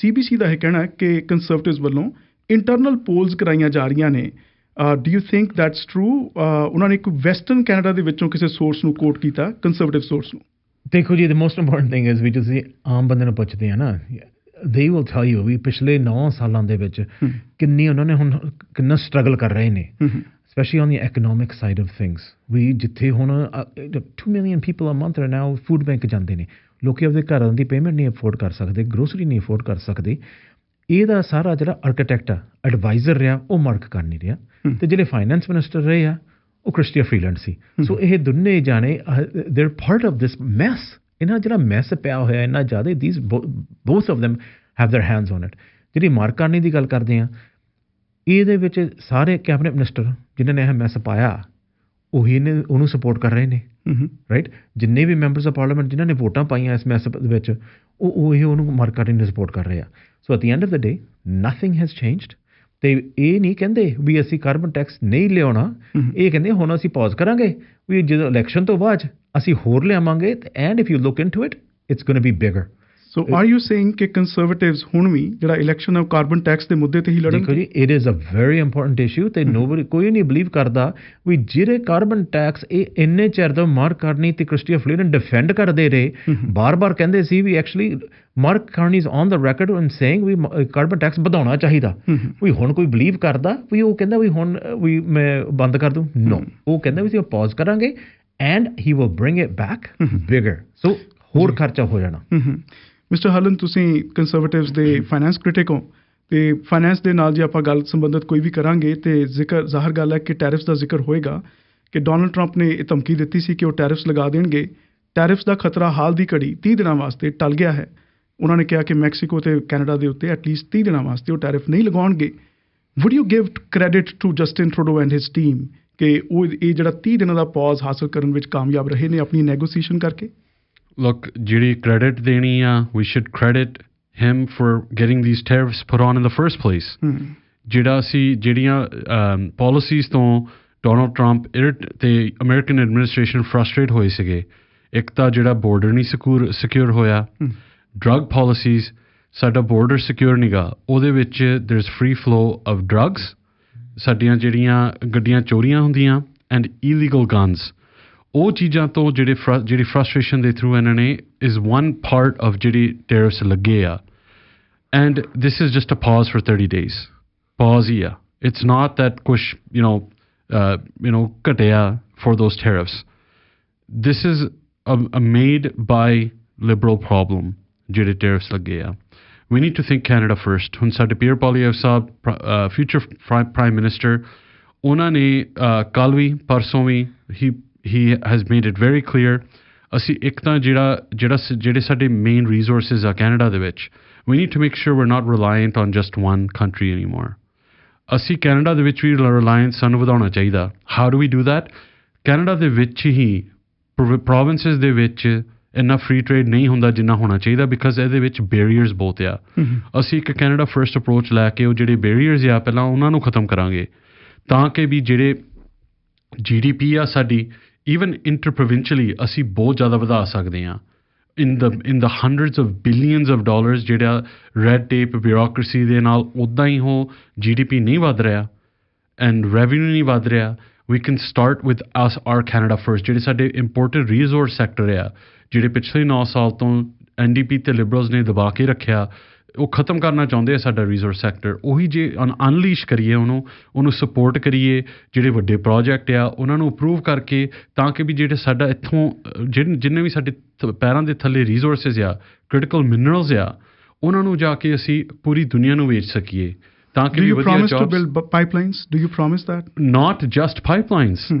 CBC ਦਾ ਇਹ ਕਹਿਣਾ ਹੈ ਕਿ ਕੰਜ਼ਰਵੇਟਿਵਸ ਵੱਲੋਂ ਇੰਟਰਨਲ ਪੋਲਸ ਕਰਾਈਆਂ ਜਾ ਰਹੀਆਂ ਨੇ। Do you think that's true ਉਹਨਾਂ ਨੇ ਇੱਕ ਵੈਸਟਰਨ ਕੈਨੇਡਾ ਦੇ ਵਿੱਚੋਂ ਕਿਸੇ ਸੋਰਸ ਨੂੰ ਕੋਟ ਕੀਤਾ ਕੰਜ਼ਰਵੇਟਿਵ ਸੋਰਸ ਨੂੰ। ਦੇਖੋ ਜੀ the most important thing is ਵੀ ਤੁਸੀਂ ਆਮ ਬੰਦੇ ਨੂੰ ਪੁੱਛਦੇ ਆ ਨਾ ਦੇ ਵਿਲ ਟੈਲ ਯੂ ਵੀ ਪਿਛਲੇ 9 ਸਾਲਾਂ ਦੇ ਵਿੱਚ ਕਿੰਨੀ ਉਹਨਾਂ ਨੇ ਹੁਣ ਕਿੰਨਾ ਸਟਰਗਲ ਕਰ ਰਹੇ ਨੇ। especially on the economic side of things we ਜਿੱਥੇ ਹੁਣ 2 million people a month are now food bank ਜਾਂਦੇ ਨੇ। ਲੋਕੀ ਆਪਣੇ ਘਰਾਂ ਦੀ ਪੇਮੈਂਟ ਨਹੀਂ ਅਫੋਰਡ ਕਰ ਸਕਦੇ ਗਰੋਸਰੀ ਨਹੀਂ ਅਫੋਰਡ ਕਰ ਸਕਦੇ ਇਹਦਾ ਸਾਰਾ ਜਿਹੜਾ ਆਰਕੀਟੈਕਟ ਆ ਐਡਵਾਈਜ਼ਰ ਰਿਹਾ ਉਹ ਮਾਰਕ ਕਰ ਨਹੀਂ ਰਿਹਾ ਤੇ ਜਿਹੜੇ ਫਾਈਨੈਂਸ ਮਿਨਿਸਟਰ ਰਹੇ ਆ ਉਹ ਕ੍ਰਿਸਟੀਆ ਫਰੀਲੈਂਡ ਸੀ ਸੋ ਇਹ ਦੋਨੇ ਜਾਣੇ ਦੇ are part of this mess ਇਹਨਾਂ ਜਿਹੜਾ ਮੈਸ ਪਿਆ ਹੋਇਆ ਇਹਨਾਂ ਜ਼ਿਆਦਾ these both of them have their hands on it ਜਿਹੜੀ ਮਾਰਕ ਕਰਨੀ ਦੀ ਗੱਲ ਕਰਦੇ ਆ ਇਹਦੇ ਵਿੱਚ ਸਾਰੇ ਕੈਬਨਿਟ ਮਿਨਿਸਟਰ ਜਿਨ੍ਹਾਂ ਨੇ ਇਹ ਮੈਸ ਪਾਇਆ ਉਹੀ ਨੇ ਉਹਨੂੰ ਸਪੋਰਟ ਕਰ ਰਹੇ ਨੇ ਰਾਈਟ ਜਿੰਨੇ ਵੀ ਮੈਂਬਰਸ ਆਫ ਪਾਰਲੀਮੈਂਟ ਜਿਨ੍ਹਾਂ ਨੇ ਵੋਟਾਂ ਪਾਈਆਂ ਇਸ ਮੈਸ ਦੇ ਵਿੱਚ ਉਹ ਉਹ ਉਹਨੂੰ ਮਾਰਕ ਕਰਨ ਨੂੰ ਸਪੋਰਟ ਕਰ ਰਹੇ ਆ। So at the end of the day nothing has changed ਤੇ ਇਹ ਨਹੀਂ ਕਹਿੰਦੇ ਵੀ ਅਸੀਂ ਕਾਰਬਨ ਟੈਕਸ ਨਹੀਂ ਲਿਆਉਣਾ। ਇਹ ਕਹਿੰਦੇ ਹੁਣ ਅਸੀਂ ਪੌਜ਼ ਕਰਾਂਗੇ ਵੀ ਜਦੋਂ ਇਲੈਕਸ਼ਨ ਤੋਂ ਬਾਅਦ ਅਸੀਂ ਹੋਰ ਲਿਆਵਾਂਗੇ and if you look into it it's going to be bigger so are you saying ਕਿ ਕੰਜ਼ਰਵੇਟਿਵਸ ਹੁਣ ਵੀ ਜਿਹੜਾ ਇਲੈਕਸ਼ਨ ਹੈ ਕਾਰਬਨ ਟੈਕਸ ਦੇ ਮੁੱਦੇ ਤੇ ਹੀ ਲੜਨਗੇ? ਦੇਖੋ ਜੀ it is a very important issue ਤੇ ਨੋਬਡੀ ਕੋਈ ਨਹੀਂ ਬਲੀਵ ਕਰਦਾ ਵੀ ਜਿਹੜੇ ਕਾਰਬਨ ਟੈਕਸ ਇਹ ਇੰਨੇ ਚਿਰ ਤੋਂ ਮਾਰਕ ਕਰਨੀ ਤੇ ਕ੍ਰਿਸਟੀਆ ਫਲੀਨ ਡਿਫੈਂਡ ਕਰਦੇ ਰਹੇ ਬਾਰ-ਬਾਰ ਕਹਿੰਦੇ ਸੀ ਵੀ actually Mark Carney is on the record in saying we carbon tax ਵਧਾਉਣਾ ਚਾਹੀਦਾ। ਵੀ ਹੁਣ ਕੋਈ ਬਲੀਵ ਕਰਦਾ ਵੀ ਉਹ ਕਹਿੰਦਾ ਵੀ ਹੁਣ ਵੀ ਮੈਂ ਬੰਦ ਕਰ ਦੂੰ। ਨੋ ਉਹ ਕਹਿੰਦਾ ਵੀ ਅਸੀਂ ਪੌਜ਼ ਕਰਾਂਗੇ and he will bring it back bigger so ਹੋਰ ਖਰਚਾ ਹੋ ਜਾਣਾ। ਮਿਸਟਰ ਹਲਨ ਤੁਸੀਂ ਕੰਜ਼ਰਵੇਟਿਵਸ ਦੇ ਫਾਈਨੈਂਸ ਕ੍ਰਿਟਿਕ ਹੋ ਤੇ ਫਾਈਨੈਂਸ ਦੇ ਨਾਲ ਜੇ ਆਪਾਂ ਗੱਲ ਸੰਬੰਧਿਤ ਕੋਈ ਵੀ ਕਰਾਂਗੇ ਤੇ ਜ਼ਿਕਰ ਜ਼ਾਹਰ ਗੱਲ ਹੈ ਕਿ ਟੈਰਿਫਸ ਦਾ ਜ਼ਿਕਰ ਹੋਏਗਾ ਕਿ ਡੋਨਲਡ ਟਰੰਪ ਨੇ ਇਹ ਧਮਕੀ ਦਿੱਤੀ ਸੀ ਕਿ ਉਹ ਟੈਰਿਫਸ ਲਗਾ ਦੇਣਗੇ। ਟੈਰਿਫਸ ਦਾ ਖਤਰਾ ਹਾਲ ਦੀ ਘੜੀ 30 ਦਿਨਾਂ ਵਾਸਤੇ ਟਲ ਗਿਆ ਹੈ। ਉਹਨਾਂ ਨੇ ਕਿਹਾ ਕਿ ਮੈਕਸੀਕੋ ਤੇ ਕੈਨੇਡਾ ਦੇ ਉੱਤੇ ਐਟਲੀਸਟ 30 ਦਿਨਾਂ ਵਾਸਤੇ ਉਹ ਟੈਰਿਫ ਨਹੀਂ ਲਗਾਉਣਗੇ। Would you give credit to Justin Trudeau and his team ਕਿ ਉਹ ਇਹ ਜਿਹੜਾ 30 ਦਿਨਾਂ ਦਾ ਪੌਜ਼ ਹਾਸਲ ਕਰਨ ਵਿੱਚ ਕਾਮਯਾਬ ਰਹੇ ਨੇ ਆਪਣੀ ਨੈਗੋਸੀਏਸ਼ਨ ਕਰਕੇ? Look, ਜਿਹੜੀ credit ਦੇਣੀ ਆ we should credit him for getting these tariffs put on in the first place. ਜਿਹੜਾ ਅਸੀਂ ਜਿਹੜੀਆਂ ਪਾਲਿਸੀਜ਼ ਤੋਂ ਡੋਨਲਡ ਟਰੰਪ ਤੇ ਅਮਰੀਕਨ ਐਡਮਿਨਿਸਟ੍ਰੇਸ਼ਨ ਫਰਸਟ੍ਰੇਟ ਹੋਏ ਸੀਗੇ ਇੱਕ ਤਾਂ ਜਿਹੜਾ ਬਾਰਡਰ ਨਹੀਂ ਸਿਕਿਉਰ ਸਿਕਿਉਰ ਹੋਇਆ ਡਰੱਗ ਪਾਲਿਸੀਜ਼ ਸਾਡਾ ਬਾਰਡਰ ਸਿਕਿਉਰ ਨਹੀਂਗਾ ਉਹਦੇ ਵਿੱਚ there is free flow of drugs ਸਾਡੀਆਂ ਜਿਹੜੀਆਂ ਗੱਡੀਆਂ ਚੋਰੀਆਂ ਹੁੰਦੀਆਂ ਐਂਡ ਇਲੀਗਲ ਗਨਸ ਉਹ ਚੀਜ਼ਾਂ ਤੋਂ ਜਿਹੜੇ ਜਿਹੜੀ ਫਰਸਟ੍ਰੇਸ਼ਨ ਦੇ ਥਰੂ ਇਹਨਾਂ ਨੇ ਇਜ਼ ਵਨ ਪਾਰਟ ਆਫ ਜਿਹੜੀ ਟੈਰਿਫਸ ਲੱਗੇ ਆ and this is just a pause for 30 days pause ਹੀ ਆ ਇਟਸ ਨਾਟ ਦੈਟ ਕੁਝ ਯੂ نو ਯੂ نو ਘਟਿਆ for those tariffs this is a made by Liberal problem ਜਿਹੜੇ tariffs ਲੱਗੇ ਆ we need to think Canada first. ਹੁਣ ਸਾਡੇ Pierre Poilievre ਸਾਹਿਬ future prime minister ਉਹਨਾਂ ਨੇ ਕੱਲ ਵੀ ਪਰਸੋਂ ਵੀ ਹੀ he has made it very clear ਅਸੀਂ ਇੱਕ ਤਾਂ ਜਿਹੜਾ ਜਿਹੜਾ ਜਿਹੜੇ ਸਾਡੇ ਮੇਨ ਰਿਸੋਰਸਸ ਆ ਕੈਨੇਡਾ ਦੇ ਵਿੱਚ we need to make sure we're not reliant on just one country anymore. ਅਸੀਂ ਕੈਨੇਡਾ ਦੇ ਵਿੱਚ ਵੀ ਰਿਲਾਇੰਸ ਸਾਨੂੰ ਵਧਾਉਣਾ ਚਾਹੀਦਾ। How do we do that? Canada ਦੇ ਵਿੱਚ ਹੀ ਪ੍ਰੋਵਿੰਸਸ ਦੇ ਵਿੱਚ ਇੰਨਾ ਫ੍ਰੀ ਟ੍ਰੇਡ ਨਹੀਂ ਹੁੰਦਾ ਜਿੰਨਾ ਹੋਣਾ ਚਾਹੀਦਾ ਬਿਕਾਜ਼ ਇਹਦੇ ਵਿੱਚ ਬੈਰੀਅਰਸ ਬਹੁਤ ਆ। ਅਸੀਂ ਇੱਕ ਕੈਨੇਡਾ ਫਰਸਟ ਅਪਰੋਚ ਲੈ ਕੇ ਉਹ ਜਿਹੜੇ ਬੈਰੀਅਰਸ ਆ ਪਹਿਲਾਂ ਉਹਨਾਂ ਨੂੰ ਖਤਮ ਕਰਾਂਗੇ। ਤਾਂ ਕਿ ਵੀ ਜਿਹੜੇ ਜੀਡੀਪੀ ਆ ਸਾਡੀ ਈਵਨ ਇੰਟਰਪ੍ਰੋਵਿੰਸ਼ੀਅਲੀ ਅਸੀਂ ਬਹੁਤ ਜ਼ਿਆਦਾ ਵਧਾ ਸਕਦੇ ਹਾਂ in the in the hundreds of billions of dollars ਜਿਹੜਾ ਰੈੱਡ ਟੇਪ ਬਿਊਰੋਕ੍ਰੇਸੀ ਦੇ ਨਾਲ ਉਦਾਂ ਹੀ ਹੋ ਜੀਡੀਪੀ ਨਹੀਂ ਵਧ ਰਿਹਾ ਐਂਡ ਰੈਵਨਿਊ ਨਹੀਂ ਵਧ ਰਿਹਾ we can start with us our Canada first ਜਿਹੜੇ ਸਾਡੇ ਇੰਪੋਰਟਡ ਰਿਸੋਰਸ ਸੈਕਟਰ ਆ ਜਿਹੜੇ ਪਿਛਲੇ 9 ਸਾਲ ਤੋਂ ਐਨਡੀਪੀ ਤੇ ਲਿਬਰਲਸ ਨੇ ਦਬਾ ਕੇ ਰੱਖਿਆ ਉਹ ਖਤਮ ਕਰਨਾ ਚਾਹੁੰਦੇ ਆ ਸਾਡਾ ਰਿਸੋਰਸ ਸੈਕਟਰ ਉਹੀ ਜੇ ਅਨਲੀਸ਼ ਕਰੀਏ ਉਹਨੂੰ ਉਹਨੂੰ ਸਪੋਰਟ ਕਰੀਏ ਜਿਹੜੇ ਵੱਡੇ ਪ੍ਰੋਜੈਕਟ ਆ ਉਹਨਾਂ ਨੂੰ ਅਪਰੂਵ ਕਰਕੇ ਤਾਂ ਕਿ ਵੀ ਜਿਹੜੇ ਸਾਡਾ ਇੱਥੋਂ ਜਿੰਨੇ ਵੀ ਸਾਡੇ ਪੈਰਾਂ ਦੇ ਥੱਲੇ ਰਿਸੋਰਸਸ ਆ ਕ੍ਰਿਟੀਕਲ ਮਿਨਰਲਸ ਆ ਉਹਨਾਂ ਨੂੰ ਜਾ ਕੇ ਅਸੀਂ ਪੂਰੀ ਦੁਨੀਆ ਨੂੰ ਵੇਚ ਸਕੀਏ। ਤਾਂ ਕਿ ਵੀ ਵਧੀਆ jobs do you promise to build pipelines do you promise that not just pipelines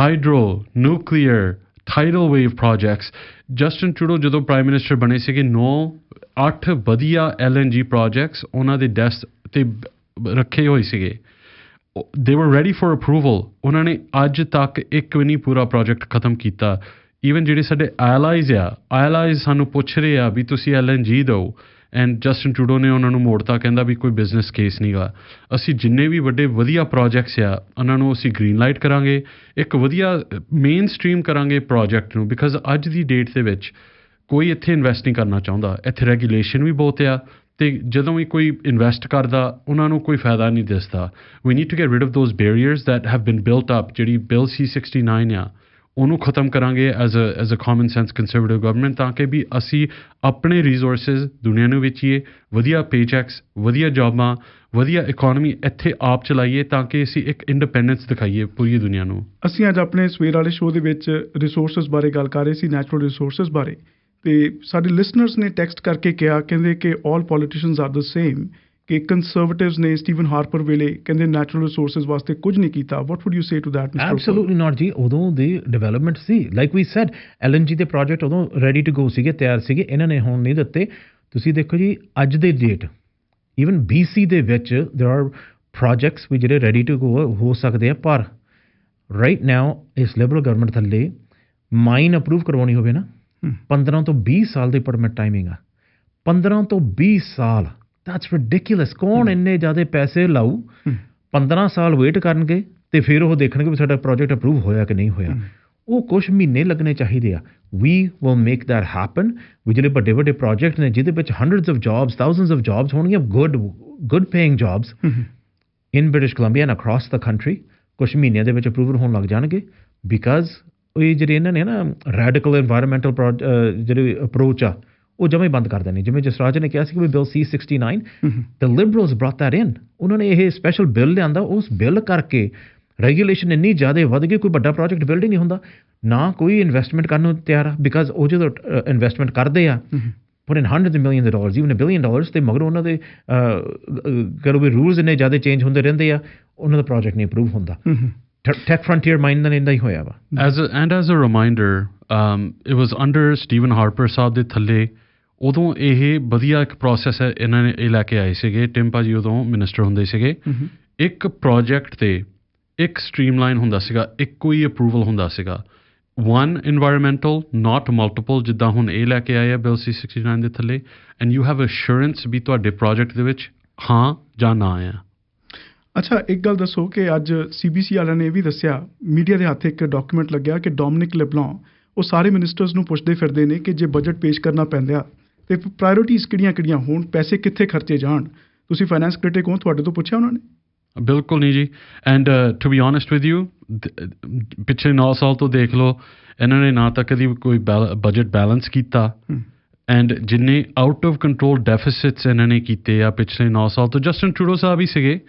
hydro nuclear tidal wave projects. Justin Trudeau ਜਦੋਂ ਪ੍ਰਾਈਮ ਮਿਨਿਸਟਰ ਬਣੇ ਸੀਗੇ 9 8 ਵਧੀਆ ਐਲਐਨਜੀ ਪ੍ਰੋਜੈਕਟਸ ਉਹਨਾਂ ਦੇ ਡੈਸਕ ਤੇ ਰੱਖੇ ਹੋਏ ਸੀਗੇ। ਦੇ ਵਰ ਰੈਡੀ ਫॉर ਅਪਰੂਵਲ ਉਹਨਾਂ ਨੇ ਅੱਜ ਤੱਕ ਇੱਕ ਵੀ ਨਹੀਂ ਪੂਰਾ ਪ੍ਰੋਜੈਕਟ ਖਤਮ ਕੀਤਾ। ਈਵਨ ਜਿਹੜੇ ਸਾਡੇ ਆਇਲਾਈਜ਼ ਆ ਆਇਲਾਈਜ਼ ਸਾਨੂੰ ਪੁੱਛ ਰਹੇ ਆ ਵੀ ਤੁਸੀਂ ਐਲਐਨਜੀ ਦਿਓ। ਐਂਡ ਜਸਟਨ ਟਰੂਡੋ ਨੇ ਉਹਨਾਂ ਨੂੰ ਮੋੜਤਾ, ਕਹਿੰਦਾ ਵੀ ਕੋਈ ਬਿਜ਼ਨਸ ਕੇਸ ਨਹੀਂਗਾ ਅਸੀਂ ਜਿੰਨੇ ਵੀ ਵੱਡੇ ਵਧੀਆ ਪ੍ਰੋਜੈਕਟਸ ਆ, ਉਹਨਾਂ ਨੂੰ ਅਸੀਂ ਗ੍ਰੀਨ ਲਾਈਟ ਕਰਾਂਗੇ। ਇੱਕ ਵਧੀਆ ਮੇਨ ਸਟ੍ਰੀਮ ਕਰਾਂਗੇ ਪ੍ਰੋਜੈਕਟ ਨੂੰ ਬਿਕਾਜ਼ ਅੱਜ ਦੀ ਡੇਟ ਦੇ ਵਿੱਚ ਕੋਈ ਇੱਥੇ ਇਨਵੈਸਟ ਨਹੀਂ ਕਰਨਾ ਚਾਹੁੰਦਾ, ਇੱਥੇ ਰੈਗੂਲੇਸ਼ਨ ਵੀ ਬਹੁਤ ਆ, ਤੇ ਜਦੋਂ ਵੀ ਕੋਈ ਇਨਵੈਸਟ ਕਰਦਾ, ਉਹਨਾਂ ਨੂੰ ਕੋਈ ਫਾਇਦਾ ਨਹੀਂ ਦਿਸਦਾ। We need to get rid of those barriers that have been built up ਜਿਹੜੀ ਬਿਲ C69 ਆ, ਉਹਨੂੰ ਖਤਮ ਕਰਾਂਗੇ as a as a common sense Conservative government ਤਾਂ ਕਿ ਵੀ ਅਸੀਂ ਆਪਣੇ ਰਿਸੋਰਸਸ ਦੁਨੀਆ ਨੂੰ ਵੇਚੀਏ, ਵਧੀਆ ਪੇਚੈਕਸ ਵਧੀਆ ਜੌਬਾਂ ਵਧੀਆ ਇਕਨੋਮੀ ਇੱਥੇ ਆਪ ਚਲਾਈਏ, ਤਾਂ ਕਿ ਅਸੀਂ ਇੱਕ ਇੰਡੀਪੈਂਡੈਂਸ ਦਿਖਾਈਏ ਪੂਰੀ ਦੁਨੀਆ ਨੂੰ। ਅਸੀਂ ਅੱਜ ਆਪਣੇ ਸਵੇਰ ਵਾਲੇ ਸ਼ੋਅ ਦੇ ਵਿੱਚ ਰਿਸੋਰਸਸ ਬਾਰੇ ਗੱਲ ਕਰ ਰਹੇ ਸੀ ਨੈਚੁਰਲ ਰਿਸੋਰਸਸ ਬਾਰੇ। ਤੇ ਸਾਡੇ ਲਿਸਨਰਸ ਨੇ ਟੈਕਸਟ ਕਰਕੇ ਕਿਹਾ ਕਹਿੰਦੇ ਕਿ 올 ਪੋਲੀਟੀਸ਼ੀਅਨਸ ਆਰ ਦ ਸੇਮ ਕਿ ਕੰਜ਼ਰਵੇਟਿਵਸ ਨੇ ਸਟੀਵਨ ਹਾਰਪਰ ਵੇਲੇ ਕਹਿੰਦੇ ਨੈਚੁਰਲ ਰਿਸੋਰਸਸ ਵਾਸਤੇ ਕੁਝ ਨਹੀਂ ਕੀਤਾ what would you say to that mister absolutely not ji ਉਦੋਂ ਦੀ ਡਿਵੈਲਪਮੈਂਟ ਸੀ ਲਾਈਕ ਵੀ ਸੈਡ ਐਲਐਨਜੀ ਦੇ ਪ੍ਰੋਜੈਕਟ ਉਦੋਂ ਰੈਡੀ ਟੂ ਗੋ ਸੀਗੇ ਤਿਆਰ ਸੀਗੇ ਇਹਨਾਂ ਨੇ ਹੁਣ ਨਹੀਂ ਦਿੱਤੇ ਤੁਸੀਂ ਦੇਖੋ ਜੀ ਅੱਜ ਦੇ ਡੇਟ ਇਵਨ BC ਦੇ ਵਿੱਚ देयर ਆਰ ਪ੍ਰੋਜੈਕਟਸ ਵੀ ਜਿਹੜੇ ਰੈਡੀ ਟੂ ਗੋ ਹੋ ਸਕਦੇ ਆ ਪਰ ਰਾਈਟ ਨਾਓ ਇਸ ਲਿਬਰਲ ਗਵਰਨਮੈਂਟ ਥੱਲੇ ਮਾਈਨ ਅਪਰੂਵ ਕਰਵਾਉਣੀ ਹੋਵੇ ਨਾ 15 ਤੋਂ 20 ਸਾਲ ਦੀ ਪਰਮਿਟ ਟਾਈਮਿੰਗ ਆ। 15 ਤੋਂ 20 ਸਾਲ ਦੈਟਸ ਰਿਡਿਕੂਲਸ ਕੌਣ ਇੰਨੇ ਜ਼ਿਆਦਾ ਪੈਸੇ ਲਾਊ? 15 ਸਾਲ ਵੇਟ ਕਰਨਗੇ ਤੇ ਫਿਰ ਉਹ ਦੇਖਣਗੇ ਵੀ ਸਾਡਾ ਪ੍ਰੋਜੈਕਟ ਅਪਰੂਵ ਹੋਇਆ ਕਿ ਨਹੀਂ ਹੋਇਆ। ਉਹ ਕੁਝ ਮਹੀਨੇ ਲੱਗਣੇ ਚਾਹੀਦੇ ਆ। We will make that happen ਵੀ ਜਿਹੜੇ ਵੱਡੇ ਵੱਡੇ ਪ੍ਰੋਜੈਕਟ ਨੇ ਜਿਹਦੇ ਵਿੱਚ hundreds of jobs thousands of jobs ਹੋਣਗੀਆਂ good good paying jobs in British Columbia and across the country ਕੁਝ ਮਹੀਨਿਆਂ ਦੇ ਵਿੱਚ ਅਪਰੂਵਲ ਹੋਣ ਲੱਗ ਜਾਣਗੇ। ਬਿਕਾਜ਼ ਇਹ ਜਿਹੜੇ ਇਹਨਾਂ ਨੇ ਨਾ ਰੈਡੀਕਲ এনवायरमेंटल ਜਿਹੜੇ ਅਪਰੋਚ ਆ ਉਹ ਜਮੇ ਬੰਦ ਕਰ ਦੇਣੀ। ਜਿਵੇਂ ਜਸਰਾਜ ਨੇ ਕਿਹਾ ਸੀ ਕਿ bill C C69 the liberals brought that in ਉਹਨਾਂ ਨੇ ਇਹ ਸਪੈਸ਼ਲ ਬਿੱਲ ਲਿਆਂਦਾ ਉਸ ਬਿੱਲ ਕਰਕੇ ਰੈਗੂਲੇਸ਼ਨ ਇੰਨੀ ਜ਼ਿਆਦਾ ਵਧ ਗਈ ਕੋਈ ਵੱਡਾ ਪ੍ਰੋਜੈਕਟ ਬਿਲਡ ਹੀ ਨਹੀਂ ਹੁੰਦਾ। ਨਾ ਕੋਈ ਇਨਵੈਸਟਮੈਂਟ ਕਰਨ ਨੂੰ ਤਿਆਰ ਆ ਬਿਕਾਜ਼ ਉਹ ਜਦੋਂ ਇਨਵੈਸਟਮੈਂਟ ਕਰਦੇ ਆ put in hundreds of millions of dollars even a billion dollars ਤੇ ਮਗਰ ਉਹਨਾਂ ਦੇ ਕਰੋ ਵੀ ਰੂਲਸ ਇੰਨੇ ਜ਼ਿਆਦਾ ਚੇਂਜ ਹੁੰਦੇ ਰਹਿੰਦੇ ਆ ਉਹਨਾਂ ਦਾ ਪ੍ਰੋਜੈਕਟ ਨਹੀਂ ਅਪਰੂਵ ਹੁੰਦਾ। ਟੈਕ ਫਰੰਟੀਅਰ ਮਾਈਂਡ ਦਾ ਇੰਦਾ ਹੀ ਹੋਇਆ ਵਾ a, and as a reminder, um, it was under Stephen Harper ਸਾਹਿਬ ਦੇ ਥੱਲੇ ਉਦੋਂ ਇਹ ਵਧੀਆ ਇੱਕ ਪ੍ਰੋਸੈਸ ਹੈ ਇਹਨਾਂ ਨੇ ਇਹ ਲੈ ਕੇ ਆਏ ਸੀਗੇ ਟਿਮ ਭਾਜੀ ਉਦੋਂ ਮਿਨਿਸਟਰ ਹੁੰਦੇ ਸੀਗੇ ਇੱਕ ਪ੍ਰੋਜੈਕਟ ਤੇ ਇੱਕ ਸਟ੍ਰੀਮਲਾਈਨ ਹੁੰਦਾ ਸੀਗਾ ਇੱਕੋ ਹੀ ਅਪਰੂਵਲ ਹੁੰਦਾ ਸੀਗਾ one environmental not multiple ਜਿੱਦਾਂ ਹੁਣ ਇਹ ਲੈ ਕੇ ਆਏ ਆ ਬਿਲ C69 ਦੇ ਥੱਲੇ and you have assurance ਵੀ ਤੁਹਾਡੇ ਪ੍ਰੋਜੈਕਟ ਦੇ ਵਿੱਚ ਹਾਂ ਜਾਂ ਨਾ ਆ ਅੱਛਾ ਇੱਕ ਗੱਲ ਦੱਸੋ ਕਿ ਅੱਜ ਸੀਬੀਸੀ ਵਾਲਿਆਂ ਨੇ ਇਹ ਵੀ ਦੱਸਿਆ ਮੀਡੀਆ ਦੇ ਹੱਥ ਇੱਕ ਡਾਕੂਮੈਂਟ ਲੱਗਿਆ ਕਿ ਡੋਮਿਨਿਕ ਲੈਬਲੌਂ ਉਹ ਸਾਰੇ ਮਿਨਿਸਟਰਸ ਨੂੰ ਪੁੱਛਦੇ ਫਿਰਦੇ ਨੇ ਕਿ ਜੇ ਬਜਟ ਪੇਸ਼ ਕਰਨਾ ਪੈਂਦਾ ਤੇ ਪ੍ਰਾਇੋਰਟੀਜ਼ ਕਿਹੜੀਆਂ-ਕਿਹੜੀਆਂ ਹੋਣ ਪੈਸੇ ਕਿੱਥੇ ਖਰਚੇ ਜਾਣ? ਤੁਸੀਂ ਫਾਈਨੈਂਸ ਕ੍ਰਿਟਿਕ ਹੋ ਤੁਹਾਡੇ ਤੋਂ ਪੁੱਛਿਆ ਉਹਨਾਂ ਨੇ? ਬਿਲਕੁਲ ਨਹੀਂ ਜੀ। And to be honest with you ਪਿਛਲੇ 9 ਸਾਲ ਤੋਂ ਦੇਖ ਲਓ ਇਹਨਾਂ ਨੇ ਨਾ ਤਾਂ ਕਦੀ ਕੋਈ ਬਜਟ ਬੈਲੈਂਸ ਕੀਤਾ। ਐਂਡ ਜਿੰਨੇ ਆਊਟ ਆਫ ਕੰਟਰੋਲ ਡੈਫਿਸਿਟਸ ਇਹਨਾਂ ਨੇ ਕੀਤੇ ਆ ਪਿਛਲੇ 9 ਸਾਲ ਤੋਂ ਜਸਟਨ ਟਰੂਡੋ ਸਾਹਿਬ ਹੀ ਸੀਗੇ।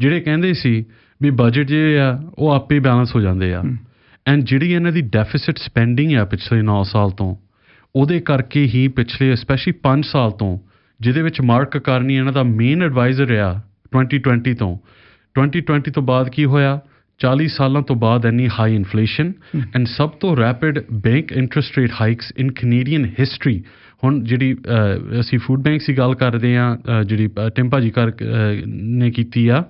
ਜਿਹੜੇ ਕਹਿੰਦੇ ਸੀ ਵੀ ਬਜਟ ਜਿਹੜੇ ਆ ਉਹ ਆਪੇ ਬੈਲੈਂਸ ਹੋ ਜਾਂਦੇ ਆ। ਐਂਡ ਜਿਹੜੀ ਇਹਨਾਂ ਦੀ ਡੈਫਿਸਿਟ ਸਪੈਂਡਿੰਗ ਆ ਪਿਛਲੇ 9 ਸਾਲ ਤੋਂ ਉਹਦੇ ਕਰਕੇ ਹੀ ਪਿਛਲੇ ਸਪੈਸ਼ਲੀ 5 ਸਾਲ ਤੋਂ ਜਿਹਦੇ ਵਿੱਚ ਮਾਰਕ ਕਰਨੀ ਇਹਨਾਂ ਦਾ ਮੇਨ ਐਡਵਾਈਜ਼ਰ ਆ 2020 ਤੋਂ। 2020 ਤੋਂ ਬਾਅਦ ਕੀ ਹੋਇਆ? 40 ਸਾਲਾਂ ਤੋਂ ਬਾਅਦ ਇੰਨੀ ਹਾਈ ਇਨਫਲੇਸ਼ਨ ਐਂਡ ਸਭ ਤੋਂ rapid bank interest rate hikes in Canadian history ਹੁਣ ਜਿਹੜੀ ਅਸੀਂ ਫੂਡ ਬੈਂਕਸ ਦੀ ਗੱਲ ਕਰਦੇ ਆ ਜਿਹੜੀ ਟਿੰਪਾ ਜੀ ਕਰ ਨੇ ਕੀਤੀ ਆ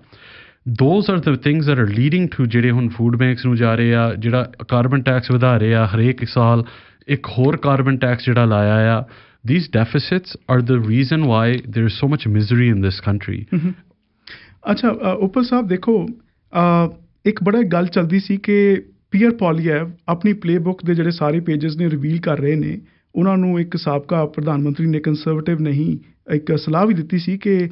those are the things that are leading to ਜਿਹੜੇ ਹੁਣ ਫੂਡ ਬੈਂਕਸ ਨੂੰ ਜਾ ਰਹੇ ਆ ਜਿਹੜਾ ਕਾਰਬਨ ਟੈਕਸ ਵਧਾ ਰਹੇ ਆ ਹਰੇਕ ਸਾਲ ਇੱਕ ਹੋਰ ਕਾਰਬਨ ਟੈਕਸ ਜਿਹੜਾ ਲਾਇਆ ਆ these deficits are the reason why there is so much misery in this country. ਅੱਛਾ ਅ, ਉਪਲ ਸਾਹਿਬ ਦੇਖੋ ਇੱਕ ਬੜਾ ਗੱਲ ਚੱਲਦੀ ਸੀ ਕਿ ਪੀਅਰ ਪੌਲੀਐਵ ਆਪਣੀ ਪਲੇਬੁੱਕ ਦੇ ਜਿਹੜੇ ਸਾਰੇ ਪੇਜਸ ਨੇ ਰਿਵੀਲ ਕਰ ਰਹੇ ਨੇ ਉਹਨਾਂ ਨੂੰ ਇੱਕ ਸਾਬਕਾ ਪ੍ਰਧਾਨ ਮੰਤਰੀ ਨੇ ਕੰਜ਼ਰਵੇਟਿਵ ਨਹੀਂ ਇੱਕ ਸਲਾਹ ਵੀ ਦਿੱਤੀ ਸੀ ਕਿ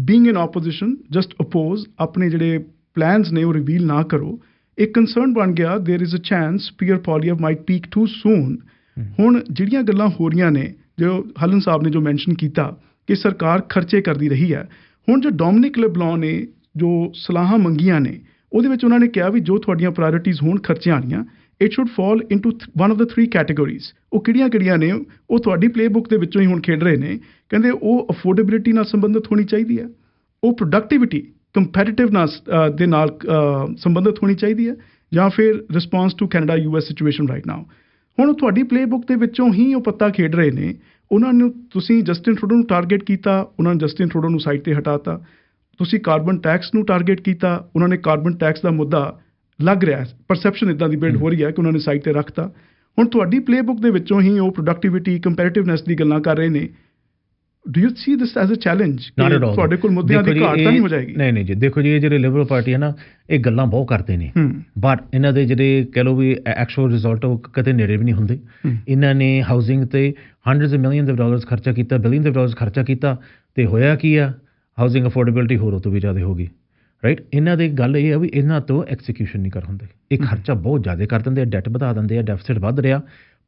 being in opposition just oppose ਆਪਣੇ ਜਿਹੜੇ ਪਲਾਨਸ ਨੇ ਉਹ ਰਿਵੀਲ ਨਾ ਕਰੋ। ਇੱਕ ਕੰਸਰਨ ਬਣ ਗਿਆ there is a chance Pierre Poilievre might peak too soon ਹੁਣ ਜਿਹੜੀਆਂ ਗੱਲਾਂ ਹੋ ਰਹੀਆਂ ਨੇ ਜੋ ਹਲਨ ਸਾਹਿਬ ਨੇ ਜੋ ਮੈਂਸ਼ਨ ਕੀਤਾ ਕਿ ਸਰਕਾਰ ਖਰਚੇ ਕਰਦੀ ਰਹੀ ਹੈ। ਹੁਣ ਜੋ ਡੋਮਿਨਿਕ ਲੈਬਲੌ ਨੇ ਜੋ ਸਲਾਹਾਂ ਮੰਗੀਆਂ ਨੇ ਉਹਦੇ ਵਿੱਚ ਉਹਨਾਂ ਨੇ ਕਿਹਾ ਵੀ ਜੋ ਤੁਹਾਡੀਆਂ ਪ੍ਰਾਇੋਰਟੀਜ਼ ਹੋਣ, ਖਰਚਿਆਂ ਵਾਲੀਆਂ it should fall into one of the three categories ਉਹ ਕਿਹੜੀਆਂ-ਕਿਹੜੀਆਂ ਨੇ? ਉਹ ਤੁਹਾਡੀ ਪਲੇਬੁੱਕ ਦੇ ਵਿੱਚੋਂ ਹੀ ਹੁਣ ਖੇਡ ਰਹੇ ਨੇ। ਕਹਿੰਦੇ ਉਹ ਅਫੋਰਡੇਬਿਲਿਟੀ ਨਾਲ ਸੰਬੰਧਿਤ ਹੋਣੀ ਚਾਹੀਦੀ ਹੈ। ਉਹ ਪ੍ਰੋਡਕਟਿਵਿਟੀ ਕੰਪੈਟੀਟਿਵਨੈਸ ਦੇ ਨਾਲ ਸੰਬੰਧਿਤ ਹੋਣੀ ਚਾਹੀਦੀ ਹੈ। ਜਾਂ ਫਿਰ response to Canada US situation right now ਹੁਣ ਉਹ ਤੁਹਾਡੀ ਪਲੇਬੁੱਕ ਦੇ ਵਿੱਚੋਂ ਹੀ ਉਹ ਪੱਤਾ ਖੇਡ ਰਹੇ ਨੇ। ਉਹਨਾਂ ਨੂੰ ਤੁਸੀਂ ਜਸਟਿਨ ਟਰੂਡੋ ਨੂੰ ਟਾਰਗੇਟ ਕੀਤਾ, ਉਹਨਾਂ ਨੇ ਜਸਟਿਨ ਟਰੂਡੋ ਨੂੰ ਸਾਈਡ ਤੇ ਹਟਾਤਾ। ਤੁਸੀਂ ਕਾਰਬਨ ਟੈਕਸ ਨੂੰ ਟਾਰਗੇਟ ਕੀਤਾ ਉਹਨਾਂ ਨੇ ਕਾਰਬਨ ਟੈਕਸ ਦਾ ਮੁੱਦਾ ਲੱਗ ਰਿਹਾ ਹੈ। ਪਰਸੈਪਸ਼ਨ ਇਦਾਂ ਦੀ ਬਿਲਡ ਹੋ। ਰਹੀ ਹੈ ਕਿ ਉਹਨਾਂ ਨੇ ਸਾਈਡ ਤੇ ਰੱਖਤਾ। ਹੁਣ ਤੁਹਾਡੀ ਪਲੇਬੁੱਕ ਦੇ ਵਿੱਚੋਂ ਹੀ ਉਹ ਪ੍ਰੋਡਕਟਿਵਿਟੀ ਕੰਪੈਟੀਟਿਵਨੈਸ ਦੀ ਗੱਲਾਂ ਕਰ ਰਹੇ ਨੇ। Do you see this as a challenge ਤੁਹਾਡੇ ਕੋਲ ਮੁੱਦਿਆਂ ਦੀ ਘਾਟ ਤਾਂ ਨਹੀਂ ਹੋ ਜਾਏਗੀ? ਨਹੀਂ ਨਹੀਂ ਜੀ ਦੇਖੋ ਜੀ ਇਹ ਜਿਹੜੇ ਲਿਬਰਲ ਪਾਰਟੀ ਹੈ ਨਾ ਇਹ ਗੱਲਾਂ ਬਹੁਤ ਕਰਦੇ ਨੇ। ਬਟ ਇਹਨਾਂ ਦੇ ਜਿਹੜੇ ਕਹ ਲਓ ਵੀ ਐਕਚੁਅਲ ਰਿਜ਼ਲਟ ਉਹ ਕਦੇ ਨੇੜੇ ਵੀ ਨਹੀਂ ਹੁੰਦੇ। ਇਹਨਾਂ ਨੇ ਹਾਊਸਿੰਗ ਤੇ hundreds of millions of dollars ਖਰਚਾ ਕੀਤਾ ਬਿਲੀਅਨਸ ਆਫ ਡਾਲਰਸ ਖਰਚਾ ਕੀਤਾ ਤੇ ਹੋਇਆ ਕੀ ਆ? ਹਾਊਸਿੰਗ ਅਫੋਰਡੇਬਿਲਟੀ ਹੋਰ ਤੋਂ ਵੀ ਜ਼ਿਆਦਾ ਹੋ ਗਈ ਰਾਈਟ ਇਹਨਾਂ ਦੀ ਗੱਲ ਇਹ ਆ ਵੀ ਇਹਨਾਂ ਤੋਂ ਐਕਸੀਕਿਊਸ਼ਨ ਨਹੀਂ ਕਰ ਹੁੰਦੇ। ਇਹ ਖਰਚਾ ਬਹੁਤ ਜ਼ਿਆਦਾ ਕਰ ਦਿੰਦੇ ਆ ਡੈਟ ਵਧਾ ਦਿੰਦੇ ਆ ਡੈਫਿਸਿਟ ਵੱਧ ਰਿਹਾ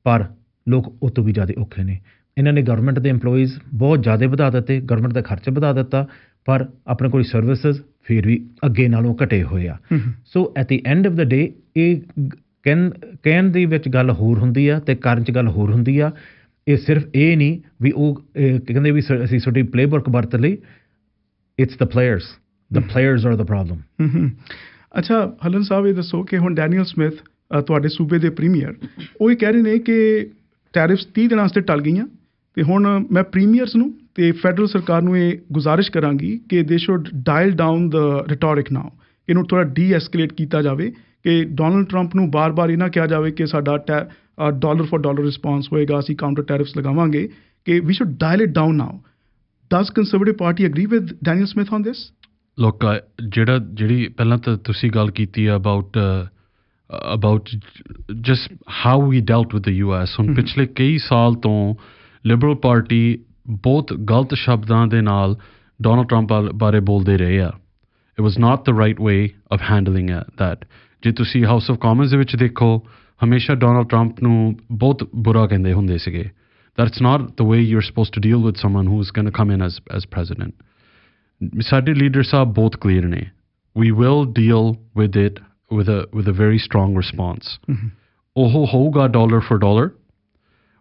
ਪਰ ਲੋਕ ਉਹ ਤੋਂ ਵੀ ਜ਼ਿਆਦਾ ਔਖੇ ਨੇ। ਇਹਨਾਂ ਨੇ ਗਵਰਨਮੈਂਟ ਦੇ EMPLOYEES ਬਹੁਤ ਜ਼ਿਆਦਾ ਵਧਾ ਦਿੱਤੇ ਗਵਰਨਮੈਂਟ ਦਾ ਖਰਚਾ ਵਧਾ ਦਿੱਤਾ ਪਰ ਆਪਣੇ ਕੋਲ ਸਰਵਿਸਿਜ਼ ਫਿਰ ਵੀ ਅੱਗੇ ਨਾਲੋਂ ਘਟੇ ਹੋਏ ਆ। So at the end of the day ਇਹ ਕਹਿਣ ਕਹਿਣ ਦੀ ਵਿੱਚ ਗੱਲ ਹੋਰ ਹੁੰਦੀ ਆ ਤੇ ਕਰਨ ਚ ਗੱਲ ਹੋਰ ਹੁੰਦੀ ਆ। ਇਹ ਸਿਰਫ ਇਹ ਨਹੀਂ ਵੀ ਉਹ ਕਹਿੰਦੇ ਵੀ ਅਸੀਂ ਤੁਹਾਡੀ ਪਲੇਬੁੱਕ ਵਰਤ ਲਈ it's the players the players are the problem. ਅੱਛਾ ਹਲਨ ਸਾਹਿਬ ਇਹ ਦੱਸੋ ਕਿ ਹੁਣ ਡੈਨੀਅਲ ਸਮਿਥ ਤੁਹਾਡੇ ਸੂਬੇ ਦੇ ਪ੍ਰੀਮੀਅਰ ਉਹ ਇਹ ਕਹਿ ਰਹੇ ਨੇ ਕਿ ਟੈਰਿਫਸ 30 ਦਿਨਾਂ ਵਾਸਤੇ ਟਲ ਗਈਆਂ ਤੇ ਹੁਣ ਮੈਂ ਪ੍ਰੀਮੀਅਰਸ ਨੂੰ ਤੇ ਫੈਡਰਲ ਸਰਕਾਰ ਨੂੰ ਇਹ ਗੁਜ਼ਾਰਿਸ਼ ਕਰਾਂਗੀ ਕਿ they should dial down the rhetoric now ਇਹਨੂੰ ਥੋੜਾ ਡੀ-ਐਸਕੇਲੇਟ ਕੀਤਾ ਜਾਵੇ ਕਿ ਡੋਨਲਡ ਟਰੰਪ ਨੂੰ ਬਾਰ-ਬਾਰ ਇਹ ਨਾ ਕਿਹਾ ਜਾਵੇ ਕਿ ਸਾਡਾ ਡਾਲਰ ਫॉर ਡਾਲਰ ਰਿਸਪਾਂਸ ਹੋਏਗਾ ਅਸੀਂ ਕਾਊਂਟਰ ਟੈਰਿਫਸ ਲਗਾਵਾਂਗੇ ਕਿ we should dial it down now does Conservative Party agree with Danielle Smith on this ਲੋਕ ਜਿਹੜਾ ਜਿਹੜੀ ਪਹਿਲਾਂ ਤਾਂ ਤੁਸੀਂ ਗੱਲ ਕੀਤੀ ਆ about about just how we dealt with the US ਹੁਣ ਪਿਛਲੇ ਕਈ ਸਾਲ ਤੋਂ ਲਿਬਰਲ ਪਾਰਟੀ ਬਹੁਤ ਗਲਤ ਸ਼ਬਦਾਂ ਦੇ ਨਾਲ ਡੋਨਲਡ ਟਰੰਪ ਬਾਰੇ ਬੋਲਦੇ ਰਹੇ ਆ। It was not the right way of handling that ਜੇ ਤੁਸੀਂ ਹਾਊਸ ਆਫ ਕਾਮਨਸ ਦੇ ਵਿੱਚ ਦੇਖੋ ਹਮੇਸ਼ਾ ਡੋਨਲਡ ਟਰੰਪ ਨੂੰ ਬਹੁਤ ਬੁਰਾ ਕਹਿੰਦੇ ਹੁੰਦੇ ਸੀਗੇ। that's not the way you're supposed to deal with someone who's going to come in as as president. Sadi leaders are both clear. We will deal with it with a with a very strong response. Mm-hmm. Oho ho got dollar for dollar.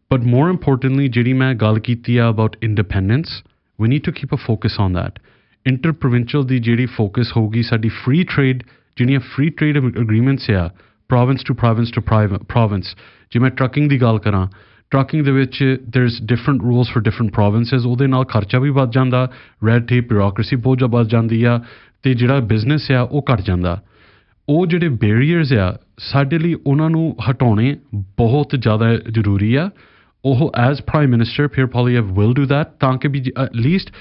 But more importantly, Jirima Galkitia about independence, we need to keep a focus on that. Interprovincial the Jiri focus hogi sadi free trade, junior free trade agreements here, province to province to province. Jimmy trucking the Galkana. Trucking ਦੇ ਵਿੱਚ there's different rules for different provinces ਉਹਦੇ ਨਾਲ ਖਰਚਾ ਵੀ ਵੱਧ ਜਾਂਦਾ red tape bureaucracy ਬਹੁਤ ਜ਼ਿਆਦਾ ਵੱਧ ਜਾਂਦੀ ਆ ਤੇ ਜਿਹੜਾ ਬਿਜ਼ਨਸ ਆ ਉਹ ਘਟ ਜਾਂਦਾ ਉਹ ਜਿਹੜੇ ਬੈਰੀਅਰਸ ਆ ਸਾਡੇ ਲਈ ਉਹਨਾਂ ਨੂੰ ਹਟਾਉਣੇ ਬਹੁਤ ਜ਼ਿਆਦਾ ਜ਼ਰੂਰੀ ਆ ਉਹ as prime minister Pierre Poilievre will do that ਤਾਂ ਕਿ we at least